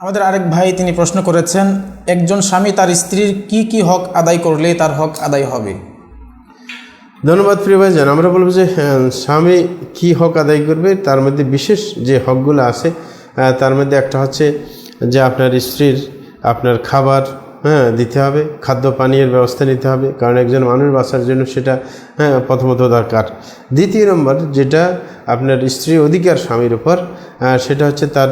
আমাদের আরেক ভাই তিনি প্রশ্ন করেছেন, একজন স্বামী তার স্ত্রীর কি কি হক আদায় করলে তার হক আদায় হবে? ধন্যবাদ প্রিয় ভাইজান। আমরা বলব যে স্বামী কি হক আদায় করবে, তার মধ্যে বিশেষ যে হকগুলো আছে তার মধ্যে একটা হচ্ছে যে আপনার স্ত্রীর আপনার খাবার হ্যাঁ দিতে হবে, খাদ্য পানীয়ের ব্যবস্থা নিতে হবে, কারণ একজন মানুষ বাঁচার জন্য সেটা হ্যাঁ প্রথমত দরকার। দ্বিতীয় নম্বর, যেটা আপনার স্ত্রীর অধিকার স্বামীর উপর সেটা হচ্ছে তার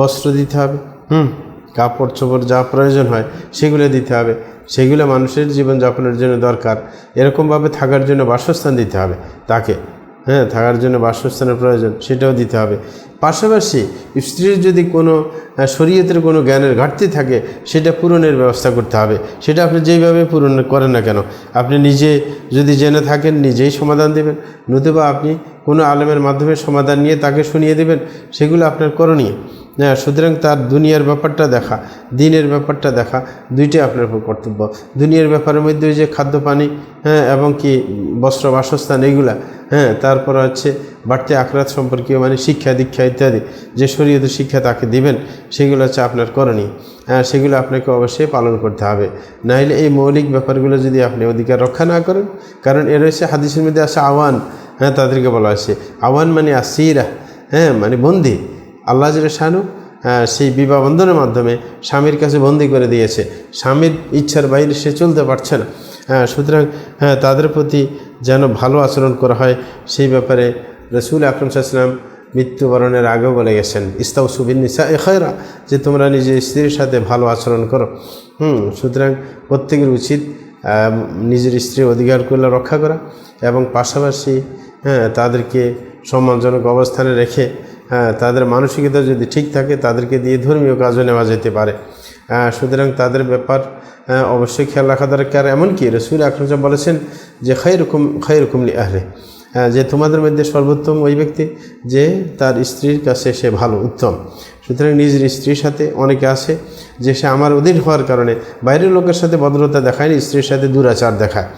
বস্ত্র দিতে হবে হুম, কাপড় চোপড় যা প্রয়োজন হয়, সেগুলো দিতে হবে। সেগুলো মানুষের জীবনযাপনের জন্য দরকার। এরকমভাবে থাকার জন্য বাসস্থান দিতে হবে। তাকে হ্যাঁ থাকার জন্য বাসস্থানের প্রয়োজন, সেটাও দিতে হবে। পাশাপাশি স্ত্রীর যদি কোনো শরীয়তের কোনো জ্ঞানের ঘাটতি থাকে, সেটা পূরণের ব্যবস্থা করতে হবে। সেটা আপনি যেইভাবে পূরণ করেন না কেন, আপনি নিজে যদি জেনে থাকেন, নিজেই সমাধান দেবেন। নতুবা আপনি কোনো আলেমের মাধ্যমে সমাধান নিয়ে তাকে শুনিয়ে দেবেন, সেগুলো আপনার করণীয়। হ্যাঁ সুতরাং তার দুনিয়ার ব্যাপারটা দেখা, দিনের ব্যাপারটা দেখা, দুইটাই আপনার উপর কর্তব্য। দুনিয়ার ব্যাপারের মধ্যে যে খাদ্য, পানি হ্যাঁ এবং কি বস্ত্র, বাসস্থান এইগুলা হ্যাঁ তারপর হচ্ছে বাড়তি আখরাত সম্পর্কীয় মানে শিক্ষা দীক্ষা ইত্যাদি। যে শরীয়ত শিক্ষা তাকে দিবেন, সেগুলো হচ্ছে আপনার করণীয়। হ্যাঁ সেগুলো আপনাকে অবশ্যই পালন করতে হবে। নাহলে এই মৌলিক ব্যাপারগুলো যদি আপনি অধিকার রক্ষা না করেন, কারণ এর হচ্ছে হাদিসের মধ্যে আছে আওয়ান হ্যাঁ তাদেরকে বলা হয়েছে। আওয়ান মানে আসিরা হ্যাঁ মানে বন্দি। আল্লাহ শানু সেই বিবাহ বন্ধনের মাধ্যমে স্বামীর কাছে বন্দি করে দিয়েছে। স্বামীর ইচ্ছার বাইরে সে চলতে পারছে না। হ্যাঁ সুতরাং হ্যাঁ তাদের প্রতি যেন ভালো আচরণ করা হয়, সেই ব্যাপারে রসুল আকরম সাহসালাম মৃত্যুবরণের আগেও বলে গেছেন ইস্তাউ সুবিন নিসা এখয়রা যে তোমরা নিজের স্ত্রীর সাথে ভালো আচরণ করো। হুম, সুতরাং প্রত্যেকের উচিত নিজের স্ত্রীর করলে রক্ষা করা এবং পাশাপাশি হ্যাঁ তাদেরকে সম্মানজনক অবস্থানে রেখে হ্যাঁ তাদের মানসিকতা যদি ঠিক থাকে তাদেরকে দিয়ে ধর্মীয় কাজও নেওয়া যেতে পারে। সুতরাং তাদের ব্যাপার অবশ্যই খেয়াল রাখা দরকার। এমনকি রসুল আকরম বলেছেন যে খাই রকম খাই রকমলি আহলে। হ্যাঁ, যে তোমাদের মধ্যে সর্বোত্তম ওই ব্যক্তি যে তার স্ত্রীর কাছে সে ভালো উত্তম। সুতরাং নিজের স্ত্রীর সাথে অনেকে আছে যে সে আমার অধীন হওয়ার কারণে বাইরের লোকের সাথে ভদ্রতা দেখায় না স্ত্রীর সাথে দুরাচার দেখায়।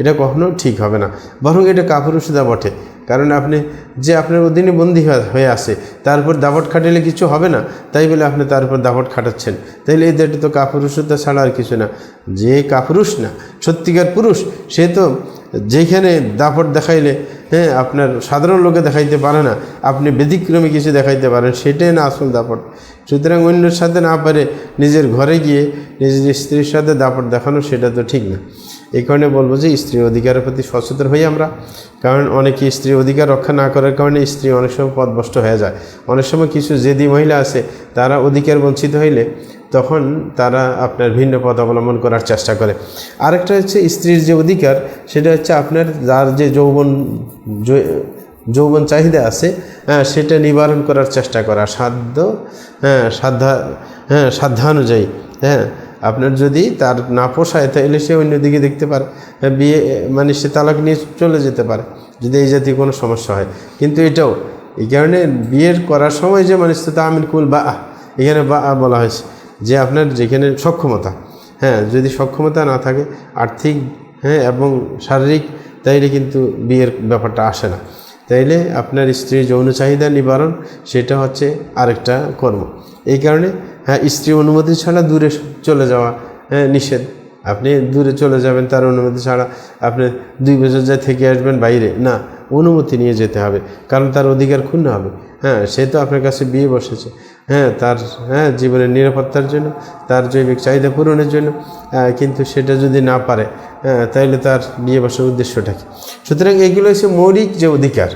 এটা কখনো ঠিক হবে না। বরং এটা কাপুরুষতা বটে। কারণ আপনি যে আপনার অধীনে বন্দী হয়ে- হয়ে আছে, তার উপর দাবট খাটালে কিছু হবে না। তাই বলে আপনি তার উপর দাবট খাটাচ্ছেন। তাইলে এদের তো কাপুরুষতা ছাড়া আর কিছু না। যে কাপুরুষ না, সত্যিকার পুরুষ, সে তো যেখানে দাপট দেখাইলে হ্যাঁ আপনার সাধারণ লোকে দেখাইতে পারে না, আপনি ব্যতিক্রমী কিছু দেখাইতে পারেন, সেটাই না আসল দাপট। সুতরাং অন্যের সাথে না পারে নিজের ঘরে গিয়ে নিজের স্ত্রীর সাথে দাপট দেখানো, সেটা তো ঠিক না। এই কারণে বলব যে স্ত্রী অধিকারের প্রতি সচেতন হই আমরা। কারণ অনেকে স্ত্রী অধিকার রক্ষা না করার কারণে স্ত্রী অনেক সময় পদভষ্ট হয়ে যায়। অনেক সময় কিছু জেদি মহিলা আছে, তারা অধিকার বঞ্চিত হইলে তখন তারা আপনার ভিন্ন পথ অবলম্বন করার চেষ্টা করে। আরেকটা হচ্ছে স্ত্রীর যে অধিকার, সেটা হচ্ছে আপনার যার যে যৌবন যৌবন চাহিদা আছে হ্যাঁ সেটা নিবারণ করার চেষ্টা করা। সাধ্য হ্যাঁ সাধ্যা হ্যাঁ সাধ্যানুযায়ী হ্যাঁ আপনার যদি তার না পোষায় তাহলে সে অন্যদিকে দেখতে পারে। হ্যাঁ, বিয়ে মানে সে তালাক নিয়ে চলে যেতে পারে যদি এই জাতীয় কোনো সমস্যা হয়। কিন্তু এটাও এই কারণে বিয়ের করার সময় যে মানুষ তো আমিন কুল বা এখানে বা বলা হয়েছে যে আপনার যেখানে সক্ষমতা হ্যাঁ যদি সক্ষমতা না থাকে আর্থিক হ্যাঁ এবং শারীরিক তাইলে কিন্তু বিয়ের ব্যাপারটা আসে না। তাইলে আপনার স্ত্রীর যৌন চাহিদা নিবারণ সেটা হচ্ছে আরেকটা কর্ম। এই কারণে হ্যাঁ স্ত্রী অনুমতি ছাড়া দূরে চলে যাওয়া হ্যাঁ নিষেধ। আপনি দূরে চলে যাবেন, তার অনুমতি ছাড়া আপনি দুই বছর যায় থেকে আসবেন বাইরে। না, অনুমতি নিয়ে যেতে হবে, কারণ তার অধিকার ক্ষুণ্ণ হবে। হ্যাঁ সে তো আপনার কাছে বিয়ে বসেছে। হ্যাঁ তার হ্যাঁ জীবনের নিরাপত্তার জন্য, তার জৈবিক চাহিদা পূরণের জন্য কিন্তু সেটা যদি না পারে হ্যাঁ তাহলে তার বিয়ে বসার উদ্দেশ্যটা কি? সুতরাং এগুলো হচ্ছে মৌলিক যে অধিকার,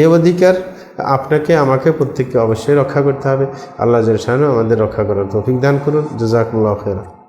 এ অধিকার আপনাকে, আমাকে প্রত্যেককে অবশ্যই রক্ষা করতে হবে। আল্লাহ জালশানু আমাদের রক্ষা করার তৌফিক দান করুন। জাজাকুল্লাহ খেরা